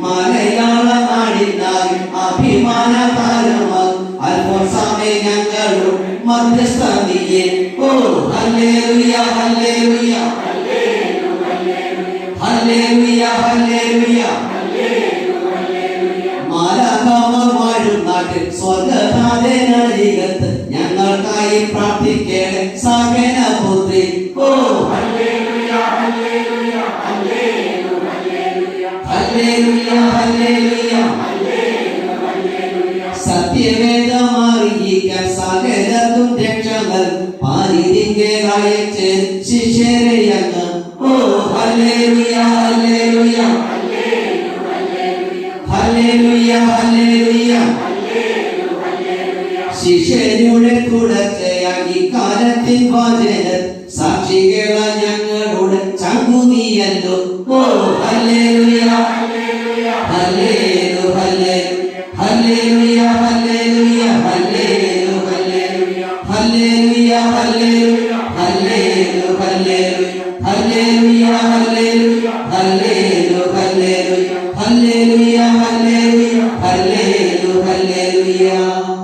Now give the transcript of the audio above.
മലയാള നാടിനായി അഭിമാന അൽഫോൻസാമെ ഞങ്ങളും മധ്യസ്ഥാനിയെ ഓ ഹല്ലേലൂയ ഹല്ലേലൂയ ഹല്ലേലൂയ ഹല്ലേലൂയ മാലാഖമാർ വാഴും നാട്ടിൽ സ്വർഗനാഥനരികത്ത് ഞങ്ങൾക്കായി പ്രാർത്ഥിക്കേണ്ട സകല പുത്രി ഓ ഹല്ലേലൂയ ഹല്ലേലൂയ ഹല്ലേലൂയ സത്യവേദമറിയിക്കാൻ സകലർക്കും രക്ഷകൾ പാരിതിങ്കേറായ ശിഷ്യരെ അങ്ങ് ഓ ഹല്ലേലൂയ ഹല്ലേലൂയ ഹല്ലേലൂയ ഹല്ലേലൂയ ശിഷ്യരുടെ കുടക്കയായി കാലത്തിൻ വാചന സാക്ഷികള ഞങ്ങളുടെ ചങ്കുനിയല്ലോ ഓ ഹല്ലേലൂയ ഹല്ലേലു ഹല്ലേലു ഹല്ലേലൂയ ഹല്ലേലൂയ ഹല്ലേലു ഹല്ലേലൂയ ഹല്ലേലൂയ ഹല്ലേലൂയ ഹല്ലേലു ഹല്ലേലൂയ ഹല്ലേലൂയ ഹല്ലേലൂയ ഹല്ലേലു ഹല്ലേലൂയ ഹല്ലേലൂയ ഹല്ലേലൂയ ഹല്ലേലു ഹല്ലേലൂയ.